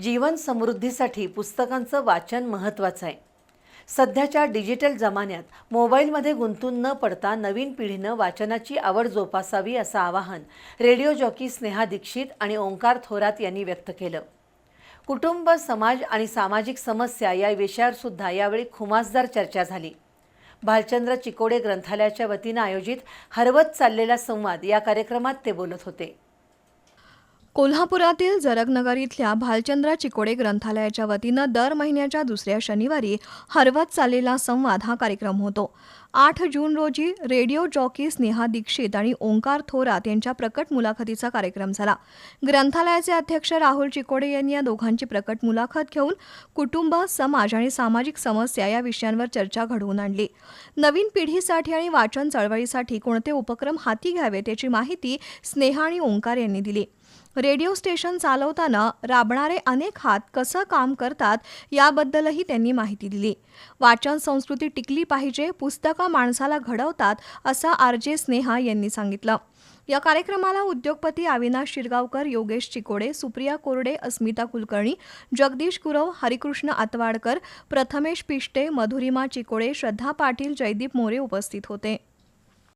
जीवन समृद्धीसाठी पुस्तकांचं वाचन महत्त्वाचं आहे. सध्याच्या डिजिटल जमान्यात मोबाईलमध्ये गुंतून न पडता नवीन पिढीनं वाचनाची आवड जोपासावी असं आवाहन रेडिओ जॉकी स्नेहा दीक्षित आणि ओंकार थोरात यांनी व्यक्त केलं. कुटुंब समाज आणि सामाजिक समस्या या विषयावर सुद्धा यावेळी खुमासदार चर्चा झाली. भालचंद्र चिकोडे ग्रंथालयाच्या वतीनं आयोजित हरवत चाललेला संवाद या कार्यक्रमात ते बोलत होते. कोल्हापुरातील जरगनगर इथल्या भालचंद्र चिकोडे ग्रंथालयाच्या वतीनं दर महिन्याच्या दुसऱ्या शनिवारी हरवत चाललेला संवाद हा कार्यक्रम होतो. आठ जून रोजी रेडिओ जॉकी स्नेहा दीक्षित आणि ओंकार थोरात यांच्या प्रकट मुलाखतीचा कार्यक्रम झाला. ग्रंथालयाचे अध्यक्ष राहुल चिकोडे यांनी या दोघांची प्रकट मुलाखत घेऊन कुटुंब समाज आणि सामाजिक समस्या या विषयांवर चर्चा घडवून आणली. नवीन पिढीसाठी आणि वाचन चळवळीसाठी कोणते उपक्रम हाती घ्यावेत याची माहिती स्नेहा आणि ओंकार यांनी दिली. रेडिओ स्टेशन चालवताना राबणारे अनेक हात कसं काम करतात याबद्दलही त्यांनी माहिती दिली. वाचन संस्कृती टिकली पाहिजे पुस्तकं माणसाला घडवतात असं आर जे स्नेहा यांनी सांगितलं. या कार्यक्रमाला उद्योगपती अविनाश शिरगावकर योगेश चिकोडे सुप्रिया कोरडे अस्मिता कुलकर्णी जगदीश गुरव हरिकृष्ण आतवाडकर प्रथमेश पिष्टे मधुरिमा चिकोडे श्रद्धा पाटील जयदीप मोरे उपस्थित होते.